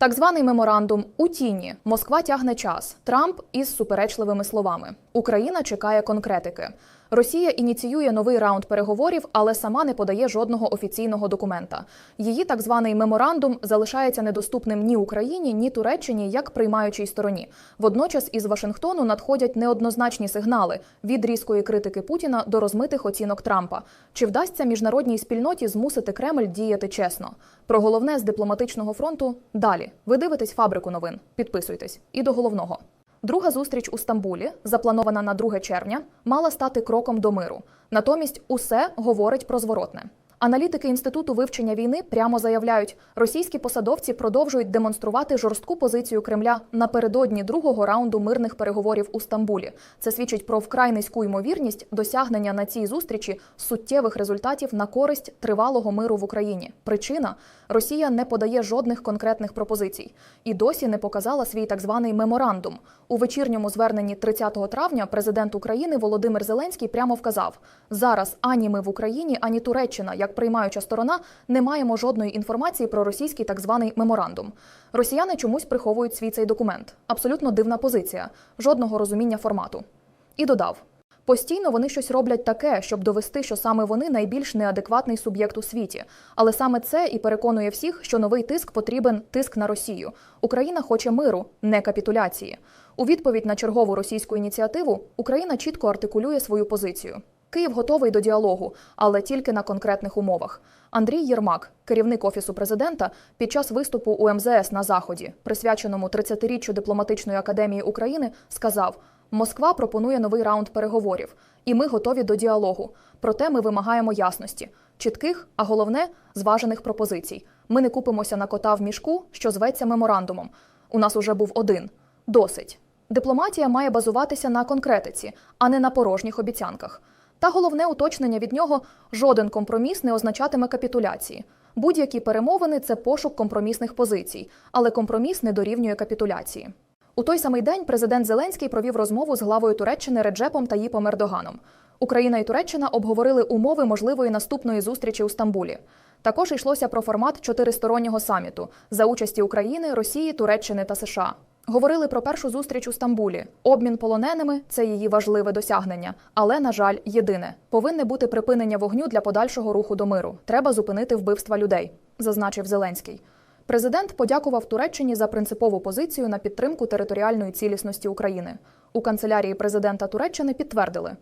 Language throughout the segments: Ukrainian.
Так званий меморандум у тіні. Москва тягне час. Трамп із суперечливими словами. Україна чекає конкретики. Росія ініціює новий раунд переговорів, але сама не подає жодного офіційного документа. Її так званий меморандум залишається недоступним ні Україні, ні Туреччині як приймаючій стороні. Водночас із Вашингтону надходять неоднозначні сигнали від різкої критики Путіна до розмитих оцінок Трампа. Чи вдасться міжнародній спільноті змусити Кремль діяти чесно? Про головне з дипломатичного фронту далі. Ви дивитесь фабрику новин. Підписуйтесь. І до головного. Друга зустріч у Стамбулі, запланована на 2 червня, мала стати кроком до миру. Натомість усе говорить про зворотне. Аналітики інституту вивчення війни прямо заявляють, російські посадовці продовжують демонструвати жорстку позицію Кремля напередодні другого раунду мирних переговорів у Стамбулі. Це свідчить про вкрай низьку ймовірність досягнення на цій зустрічі суттєвих результатів на користь тривалого миру в Україні. Причина Росія не подає жодних конкретних пропозицій і досі не показала свій так званий меморандум. У вечірньому зверненні 30 травня президент України Володимир Зеленський прямо вказав: зараз ані ми в Україні, ані Туреччина, як приймаюча сторона, не маємо жодної інформації про російський так званий меморандум. Росіяни чомусь приховують свій цей документ. Абсолютно дивна позиція, жодного розуміння формату. І додав. Постійно вони щось роблять таке, щоб довести, що саме вони найбільш неадекватний суб'єкт у світі. Але саме це і переконує всіх, що новий тиск потрібен тиск на Росію. Україна хоче миру, не капітуляції. У відповідь на чергову російську ініціативу Україна чітко артикулює свою позицію. Київ готовий до діалогу, але тільки на конкретних умовах. Андрій Єрмак, керівник офісу президента, під час виступу у МЗС на заході, присвяченому 30-річчю дипломатичної академії України, сказав: Москва пропонує новий раунд переговорів, і ми готові до діалогу. Проте ми вимагаємо ясності, чітких, а головне зважених пропозицій. Ми не купимося на кота в мішку, що зветься меморандумом. У нас уже був один. Досить. Дипломатія має базуватися на конкретиці, а не на порожніх обіцянках. Та головне уточнення від нього: жоден компроміс не означатиме капітуляції. Будь-які перемовини це пошук компромісних позицій, але компроміс не дорівнює капітуляції. У той самий день президент Зеленський провів розмову з главою Туреччини Реджепом Таїпом Ердоганом. Україна і Туреччина обговорили умови можливої наступної зустрічі у Стамбулі. Також йшлося про формат чотиристороннього саміту за участі України, Росії, Туреччини та США. Говорили про першу зустріч у Стамбулі. Обмін полоненими це її важливе досягнення, але на жаль, єдине повинне бути припинення вогню для подальшого руху до миру. Треба зупинити вбивства людей, зазначив Зеленський. Президент подякував Туреччині за принципову позицію на підтримку територіальної цілісності України. У канцелярії президента Туреччини підтвердили.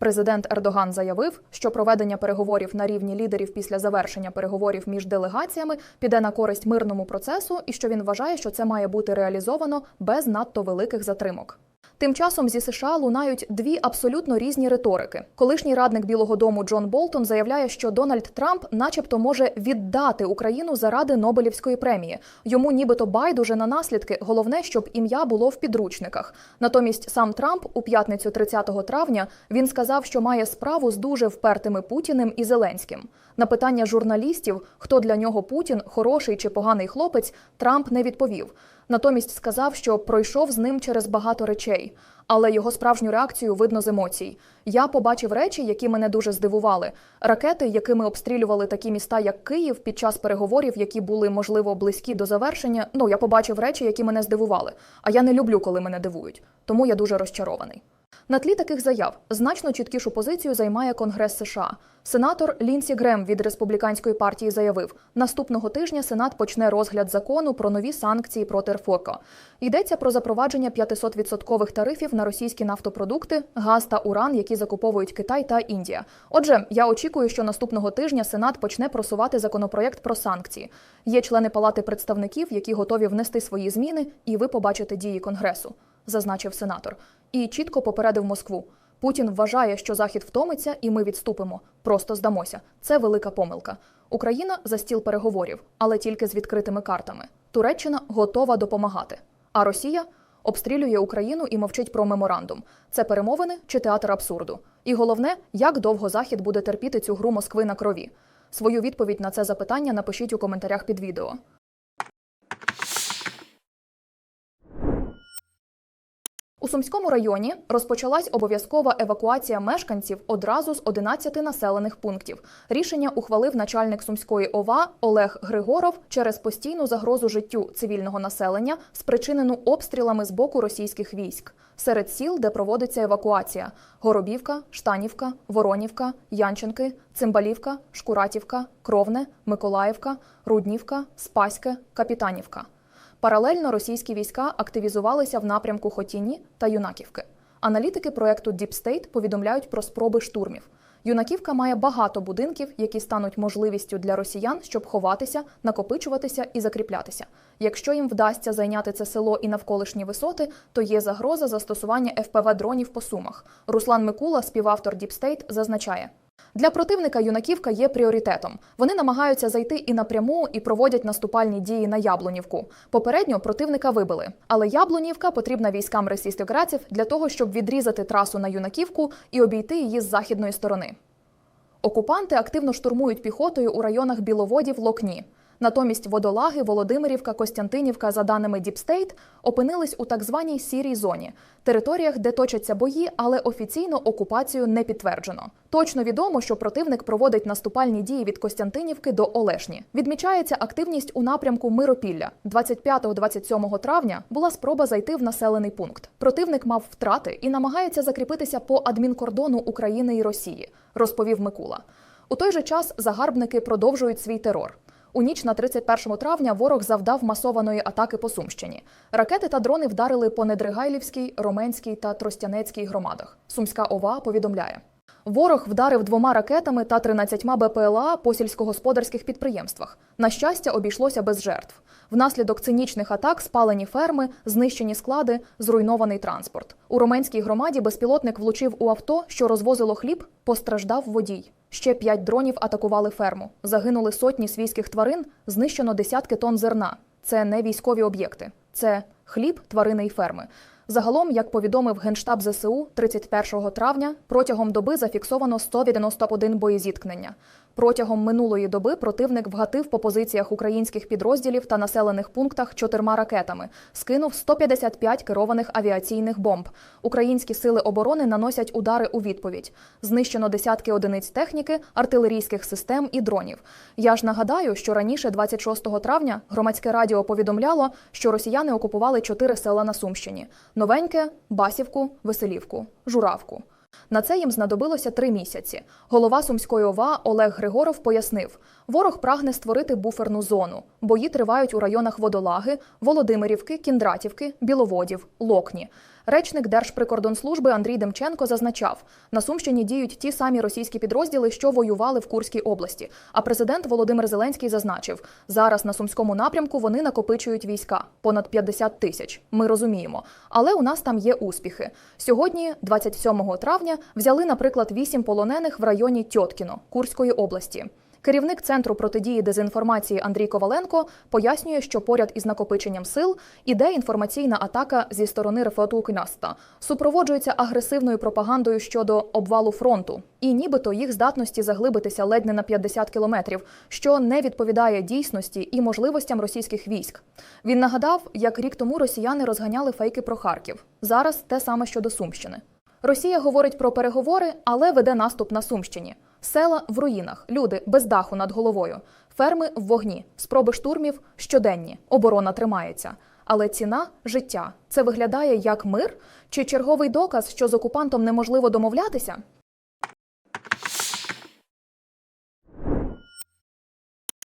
Президент Ердоган заявив, що проведення переговорів на рівні лідерів після завершення переговорів між делегаціями піде на користь мирному процесу, і що він вважає, що це має бути реалізовано без надто великих затримок. Тим часом зі США лунають дві абсолютно різні риторики. Колишній радник Білого Дому Джон Болтон заявляє, що Дональд Трамп, начебто, може віддати Україну заради Нобелівської премії. Йому нібито байдуже на наслідки. Головне, щоб ім'я було в підручниках. Натомість сам Трамп у п'ятницю 30 травня він сказав, що має справу з дуже впертими Путіним і Зеленським. На питання журналістів, хто для нього Путін, хороший чи поганий хлопець, Трамп не відповів. Натомість сказав, що пройшов з ним через багато речей, але його справжню реакцію видно з емоцій. Я побачив речі, які мене дуже здивували. Ракети, якими обстрілювали такі міста, як Київ, під час переговорів, які були можливо близькі до завершення. Ну я побачив речі, які мене здивували. А я не люблю, коли мене дивують. Тому я дуже розчарований. На тлі таких заяв значно чіткішу позицію займає Конгрес США. Сенатор Лінсі Грем від республіканської партії заявив, наступного тижня Сенат почне розгляд закону про нові санкції проти РФОКО. Йдеться про запровадження 500% тарифів на російські нафтопродукти, газ та уран, які закуповують Китай та Індія. Отже, я очікую, що наступного тижня Сенат почне просувати законопроєкт про санкції. Є члени палати представників, які готові внести свої зміни, і ви побачите дії Конгресу, зазначив сенатор. І чітко попередив Москву. Путін вважає, що Захід втомиться, і ми відступимо. Просто здамося. Це велика помилка. Україна за стіл переговорів, але тільки з відкритими картами. Туреччина готова допомагати. А Росія обстрілює Україну і мовчить про меморандум. Це перемовини чи театр абсурду. І головне, як довго Захід буде терпіти цю гру Москви на крові. Свою відповідь на це запитання напишіть у коментарях під відео. У Сумському районі розпочалась обов'язкова евакуація мешканців одразу з 11 населених пунктів. Рішення ухвалив начальник Сумської ОВА Олег Григоров через постійну загрозу життю цивільного населення, спричинену обстрілами з боку російських військ. Серед сіл, де проводиться евакуація: Горобівка, Штанівка, Воронівка, Янченки, Цимбалівка, Шкуратівка, Кровне, Миколаївка, Руднівка, Спаське, Капітанівка. Паралельно російські війська активізувалися в напрямку Хотіні та Юнаківки. Аналітики проекту Deep State повідомляють про спроби штурмів. Юнаківка має багато будинків, які стануть можливістю для росіян, щоб ховатися, накопичуватися і закріплятися. Якщо їм вдасться зайняти це село і навколишні висоти, то є загроза застосування ФПВ дронів по сумах. Руслан Микула, співавтор State, зазначає. Для противника юнаківка є пріоритетом. Вони намагаються зайти і напряму, і проводять наступальні дії на Яблунівку. Попередньо противника вибили, але Яблунівка потрібна військам російських для того, щоб відрізати трасу на юнаківку і обійти її з західної сторони. Окупанти активно штурмують піхотою у районах Біловодів Локні. Натомість Водолаги, Володимирівка, Костянтинівка, за даними Діпстейт, опинились у так званій сірій зоні територіях, де точаться бої, але офіційно окупацію не підтверджено. Точно відомо, що противник проводить наступальні дії від Костянтинівки до Олешні. Відмічається активність у напрямку Миропілля. 25-27 травня була спроба зайти в населений пункт. Противник мав втрати і намагається закріпитися по адмінкордону України і Росії, розповів Микула. У той же час загарбники продовжують свій терор. У ніч на 31 травня ворог завдав масованої атаки по Сумщині. Ракети та дрони вдарили по Недригайлівській, Роменській та Тростянецькій громадах. Сумська ОВА повідомляє. Ворог вдарив двома ракетами та 13 БПЛА по сільськогосподарських підприємствах. На щастя, обійшлося без жертв. Внаслідок цинічних атак спалені ферми, знищені склади, зруйнований транспорт. У Роменській громаді безпілотник влучив у авто, що розвозило хліб, постраждав водій. Ще п'ять дронів атакували ферму. Загинули сотні свійських тварин, знищено десятки тонн зерна. Це не військові об'єкти, це хліб, тварини і ферми. Загалом, як повідомив генштаб ЗСУ 31 травня, протягом доби зафіксовано 191 боєзіткнення. Протягом минулої доби противник вгатив по позиціях українських підрозділів та населених пунктах чотирма ракетами, скинув 155 керованих авіаційних бомб. Українські сили оборони наносять удари у відповідь. Знищено десятки одиниць техніки, артилерійських систем і дронів. Я ж нагадаю, що раніше, 26 травня, громадське радіо повідомляло, що росіяни окупували чотири села на Сумщині: Новеньке, Басівку, Веселівку, Журавку. На це їм знадобилося три місяці. Голова Сумської ОВА Олег Григоров пояснив, ворог прагне створити буферну зону. Бої тривають у районах Водолаги, Володимирівки, Кіндратівки, Біловодів, Локні. Речник Держприкордонслужби Андрій Демченко зазначав, на Сумщині діють ті самі російські підрозділи, що воювали в Курській області. А президент Володимир Зеленський зазначив, зараз на сумському напрямку вони накопичують війська понад 50 тисяч. Ми розуміємо, але у нас там є успіхи. Сьогодні, 27 травня, взяли, наприклад, вісім полонених в районі Тьоткіно Курської області. Керівник центру протидії дезінформації Андрій Коваленко пояснює, що поряд із накопиченням сил іде інформаційна атака зі сторони РФОТУ Княста, супроводжується агресивною пропагандою щодо обвалу фронту, і нібито їх здатності заглибитися ледь не на 50 кілометрів, що не відповідає дійсності і можливостям російських військ. Він нагадав, як рік тому росіяни розганяли фейки про Харків. Зараз те саме щодо Сумщини. Росія говорить про переговори, але веде наступ на Сумщині. Села в руїнах, люди без даху над головою, ферми в вогні, спроби штурмів щоденні. Оборона тримається. Але ціна життя. Це виглядає як мир чи черговий доказ, що з окупантом неможливо домовлятися?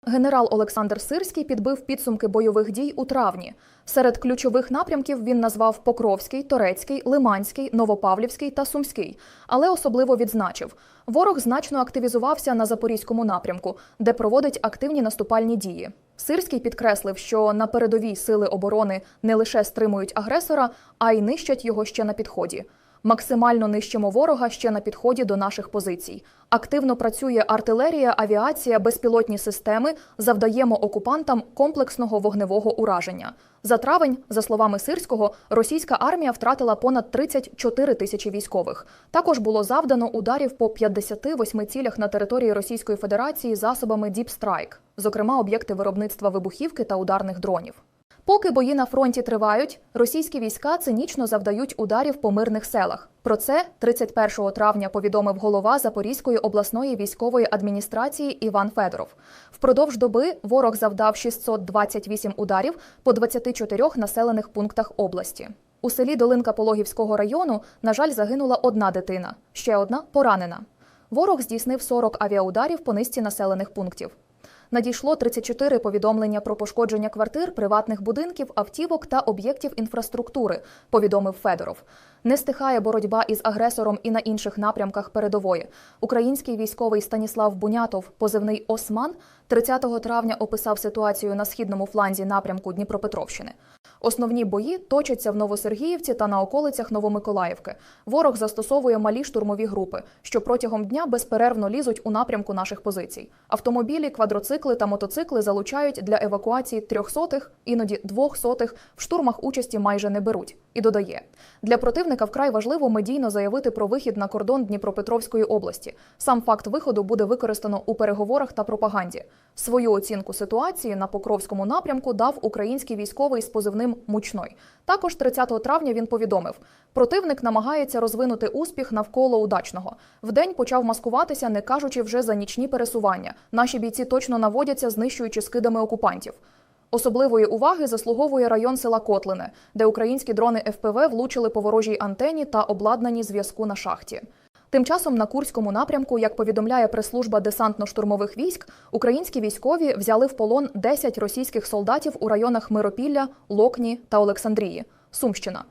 Генерал Олександр Сирський підбив підсумки бойових дій у травні. Серед ключових напрямків він назвав Покровський, Торецький, Лиманський, Новопавлівський та Сумський, але особливо відзначив, ворог значно активізувався на запорізькому напрямку, де проводить активні наступальні дії. Сирський підкреслив, що на передовій сили оборони не лише стримують агресора, а й нищать його ще на підході. Максимально нищимо ворога ще на підході до наших позицій. Активно працює артилерія, авіація, безпілотні системи. Завдаємо окупантам комплексного вогневого ураження. За травень, за словами Сирського, російська армія втратила понад 34 тисячі військових. Також було завдано ударів по 58 цілях на території Російської Федерації засобами Strike, зокрема об'єкти виробництва вибухівки та ударних дронів. Поки бої на фронті тривають, російські війська цинічно завдають ударів по мирних селах. Про це 31 травня повідомив голова Запорізької обласної військової адміністрації Іван Федоров. Впродовж доби ворог завдав 628 ударів по 24 населених пунктах області. У селі Долинка Пологівського району, на жаль, загинула одна дитина, ще одна поранена. Ворог здійснив 40 авіаударів по низці населених пунктів. Надійшло 34 повідомлення про пошкодження квартир, приватних будинків, автівок та об'єктів інфраструктури, повідомив Федоров. Не стихає боротьба із агресором і на інших напрямках передової. Український військовий Станіслав Бунятов, позивний Осман, 30 травня описав ситуацію на східному фланзі напрямку Дніпропетровщини. Основні бої точаться в Новосергіївці та на околицях Новомиколаївки. Ворог застосовує малі штурмові групи, що протягом дня безперервно лізуть у напрямку наших позицій. Автомобілі, квадроцикли та мотоцикли залучають для евакуації трьохсотих, іноді двохсотих. В штурмах участі майже не беруть. І додає для противника вкрай важливо медійно заявити про вихід на кордон Дніпропетровської області. Сам факт виходу буде використано у переговорах та пропаганді. Свою оцінку ситуації на Покровському напрямку дав український військовий з позивним Мучной. Також 30 травня він повідомив: противник намагається розвинути успіх навколо удачного. Вдень почав маскуватися, не кажучи вже за нічні пересування. Наші бійці точно наводяться, знищуючи скидами окупантів. Особливої уваги заслуговує район села Котлине, де українські дрони ФПВ влучили по ворожій антені та обладнані зв'язку на шахті. Тим часом на Курському напрямку, як повідомляє прес-служба десантно-штурмових військ, українські військові взяли в полон 10 російських солдатів у районах Миропілля, Локні та Олександрії, Сумщина.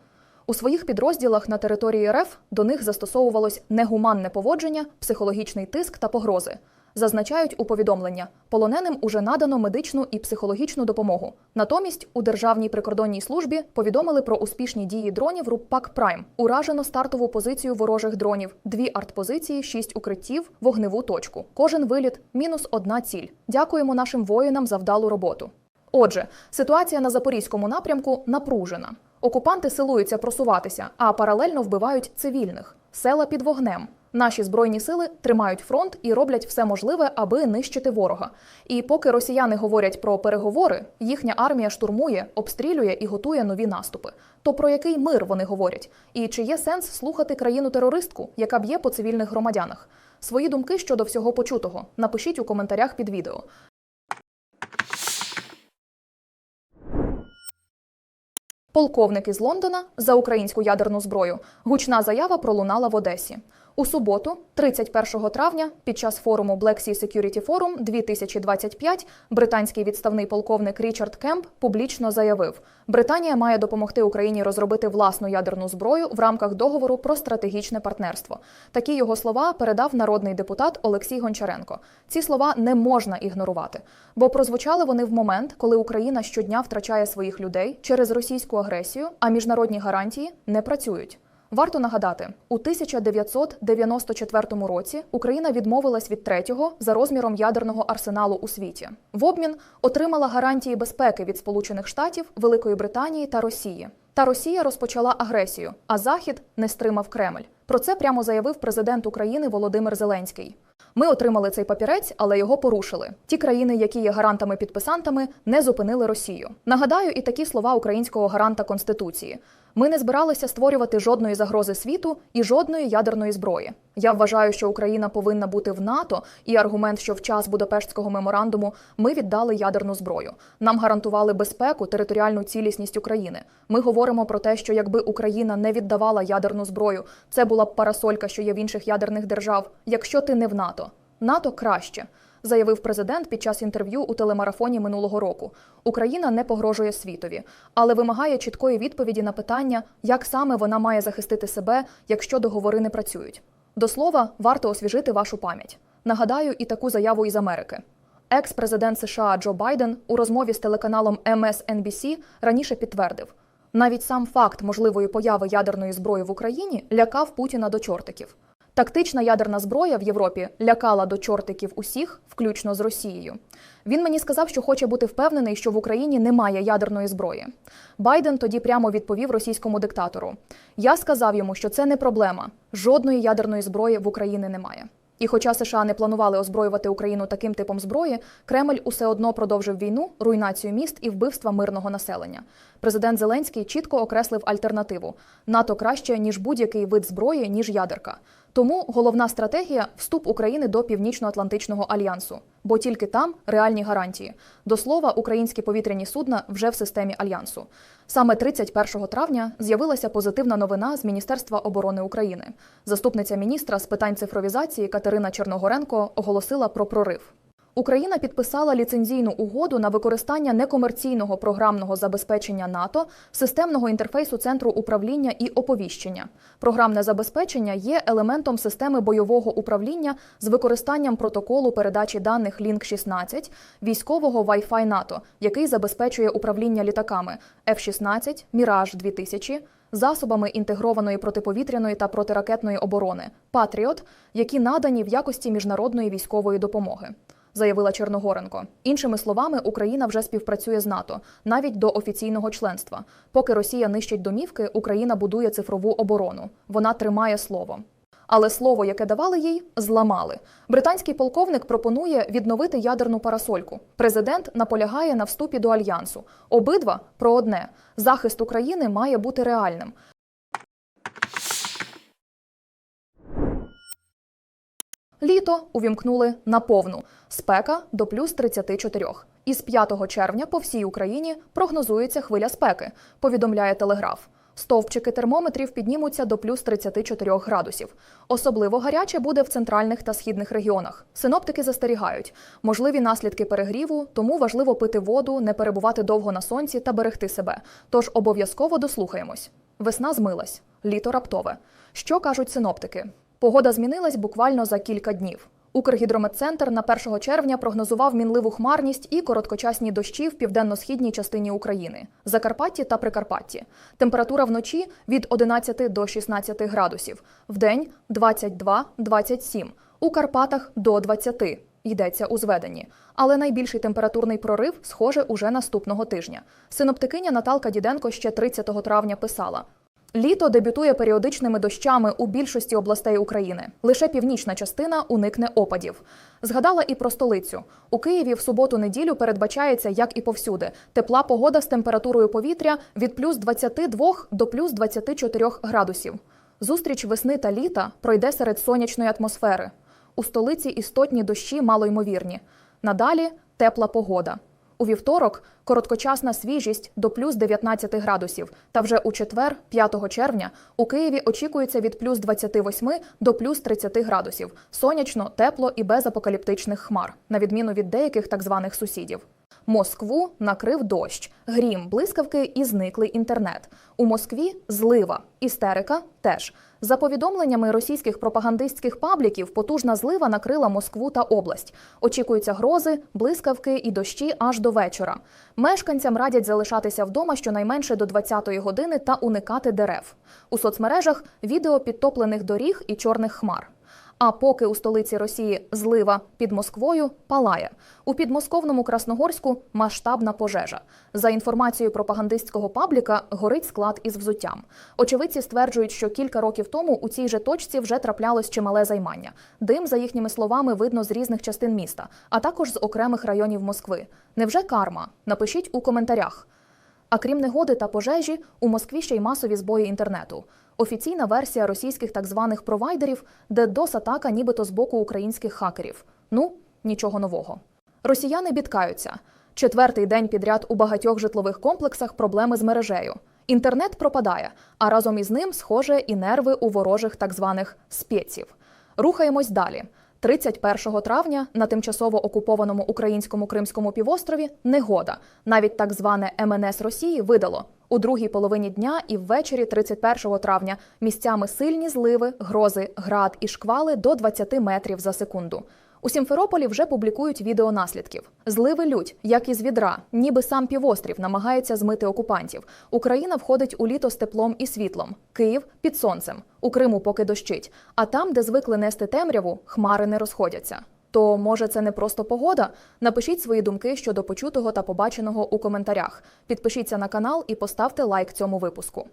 У своїх підрозділах на території РФ до них застосовувалось негуманне поводження, психологічний тиск та погрози. Зазначають у повідомлення, полоненим уже надано медичну і психологічну допомогу. Натомість у Державній прикордонній службі повідомили про успішні дії дронів РУППАК Прайм. Уражено стартову позицію ворожих дронів, дві артпозиції, шість укриттів, вогневу точку. Кожен виліт мінус одна ціль. Дякуємо нашим воїнам за вдалу роботу. Отже, ситуація на запорізькому напрямку напружена. Окупанти силуються просуватися, а паралельно вбивають цивільних. Села під вогнем. Наші збройні сили тримають фронт і роблять все можливе, аби нищити ворога. І поки росіяни говорять про переговори, їхня армія штурмує, обстрілює і готує нові наступи. То про який мир вони говорять? І чи є сенс слухати країну-терористку, яка б'є по цивільних громадянах? Свої думки щодо всього почутого напишіть у коментарях під відео. Полковник із Лондона за українську ядерну зброю. Гучна заява пролунала в Одесі. У суботу, 31 травня, під час форуму Black Sea Security Forum 2025 британський відставний полковник Річард Кемп публічно заявив: Британія має допомогти Україні розробити власну ядерну зброю в рамках договору про стратегічне партнерство. Такі його слова передав народний депутат Олексій Гончаренко. Ці слова не можна ігнорувати, бо прозвучали вони в момент, коли Україна щодня втрачає своїх людей через російську агресію, а міжнародні гарантії не працюють. Варто нагадати, у 1994 році Україна відмовилась від третього за розміром ядерного арсеналу у світі. В обмін отримала гарантії безпеки від Сполучених Штатів, Великої Британії та Росії. Та Росія розпочала агресію, а Захід не стримав Кремль. Про це прямо заявив президент України Володимир Зеленський. Ми отримали цей папірець, але його порушили. Ті країни, які є гарантами-підписантами, не зупинили Росію. Нагадаю, і такі слова українського гаранта Конституції. Ми не збиралися створювати жодної загрози світу і жодної ядерної зброї. Я вважаю, що Україна повинна бути в НАТО, і аргумент, що в час Будапештського меморандуму ми віддали ядерну зброю. Нам гарантували безпеку, територіальну цілісність України. Ми говоримо про те, що якби Україна не віддавала ядерну зброю, це була б парасолька, що є в інших ядерних держав. Якщо ти не в НАТО, НАТО краще. Заявив президент під час інтерв'ю у телемарафоні минулого року. Україна не погрожує світові, але вимагає чіткої відповіді на питання, як саме вона має захистити себе, якщо договори не працюють. До слова, варто освіжити вашу пам'ять. Нагадаю і таку заяву із Америки. Екс-президент США Джо Байден у розмові з телеканалом MSNBC раніше підтвердив, навіть сам факт можливої появи ядерної зброї в Україні лякав Путіна до чортиків. Тактична ядерна зброя в Європі лякала до чортиків усіх, включно з Росією. Він мені сказав, що хоче бути впевнений, що в Україні немає ядерної зброї. Байден тоді прямо відповів російському диктатору: Я сказав йому, що це не проблема. Жодної ядерної зброї в Україні немає. І хоча США не планували озброювати Україну таким типом зброї, Кремль усе одно продовжив війну, руйнацію міст і вбивства мирного населення. Президент Зеленський чітко окреслив альтернативу: НАТО краще ніж будь-який вид зброї, ніж ядерка. Тому головна стратегія вступ України до Північно-Атлантичного альянсу, бо тільки там реальні гарантії. До слова, українські повітряні судна вже в системі альянсу. Саме 31 травня з'явилася позитивна новина з Міністерства оборони України. Заступниця міністра з питань цифровізації Катерина Черногоренко оголосила про прорив. Україна підписала ліцензійну угоду на використання некомерційного програмного забезпечення НАТО, системного інтерфейсу центру управління і оповіщення. Програмне забезпечення є елементом системи бойового управління з використанням протоколу передачі даних Link 16 військового Wi-Fi НАТО, який забезпечує управління літаками F-16, Mirage 2000 засобами інтегрованої протиповітряної та протиракетної оборони Патріот, які надані в якості міжнародної військової допомоги заявила Черногоренко. Іншими словами, Україна вже співпрацює з НАТО навіть до офіційного членства. Поки Росія нищить домівки, Україна будує цифрову оборону. Вона тримає слово. Але слово, яке давали їй, зламали. Британський полковник пропонує відновити ядерну парасольку. Президент наполягає на вступі до альянсу. Обидва про одне: захист України має бути реальним. Літо увімкнули на повну. Спека до плюс 34. Із 5 червня по всій Україні прогнозується хвиля спеки, повідомляє телеграф. Стовпчики термометрів піднімуться до плюс 34 градусів. Особливо гаряче буде в центральних та східних регіонах. Синоптики застерігають, можливі наслідки перегріву, тому важливо пити воду, не перебувати довго на сонці та берегти себе. Тож обов'язково дослухаємось. Весна змилась, літо раптове. Що кажуть синоптики? Погода змінилась буквально за кілька днів. Укргідрометцентр на 1 червня прогнозував мінливу хмарність і короткочасні дощі в південно-східній частині України, Закарпатті та Прикарпатті. Температура вночі від 11 до 16 градусів, вдень 22-27, у Карпатах до 20. Йдеться у зведенні. Але найбільший температурний прорив, схоже, уже наступного тижня. Синоптикиня Наталка Діденко ще 30 травня писала: Літо дебютує періодичними дощами у більшості областей України. Лише північна частина уникне опадів. Згадала і про столицю. У Києві в суботу-неділю передбачається, як і повсюди, тепла погода з температурою повітря від плюс 22 до плюс 24 градусів. Зустріч весни та літа пройде серед сонячної атмосфери. У столиці істотні дощі малоймовірні. Надалі тепла погода. У вівторок короткочасна свіжість до плюс 19 градусів. Та вже у четвер, 5 червня, у Києві очікується від плюс 28 до плюс 30 градусів. Сонячно, тепло і без апокаліптичних хмар, на відміну від деяких так званих сусідів. Москву накрив дощ, грім, блискавки і зниклий інтернет. У Москві злива, істерика теж. За повідомленнями російських пропагандистських пабліків, потужна злива накрила Москву та область. Очікуються грози, блискавки і дощі аж до вечора. Мешканцям радять залишатися вдома щонайменше до 20-ї години та уникати дерев. У соцмережах відео підтоплених доріг і чорних хмар. А поки у столиці Росії злива під Москвою палає у підмосковному Красногорську масштабна пожежа. За інформацією пропагандистського пабліка, горить склад із взуттям. Очевидці стверджують, що кілька років тому у цій же точці вже траплялось чимале займання. Дим, за їхніми словами, видно з різних частин міста, а також з окремих районів Москви. Невже карма? Напишіть у коментарях. А крім негоди та пожежі, у Москві ще й масові збої інтернету. Офіційна версія російських так званих провайдерів, де дос-атака нібито з боку українських хакерів. Ну, нічого нового. Росіяни бідкаються. Четвертий день підряд у багатьох житлових комплексах проблеми з мережею. Інтернет пропадає, а разом із ним, схоже, і нерви у ворожих так званих спеців. Рухаємось далі. 31 травня на тимчасово окупованому українському Кримському півострові негода. Навіть так зване МНС Росії видало у другій половині дня і ввечері 31 травня місцями сильні зливи, грози, град і шквали до 20 метрів за секунду. У Сімферополі вже публікують відео наслідків. Зливи лють, як із відра, ніби сам півострів намагається змити окупантів. Україна входить у літо з теплом і світлом. Київ під сонцем. У Криму поки дощить. А там, де звикли нести темряву, хмари не розходяться. То може це не просто погода? Напишіть свої думки щодо почутого та побаченого у коментарях. Підпишіться на канал і поставте лайк цьому випуску.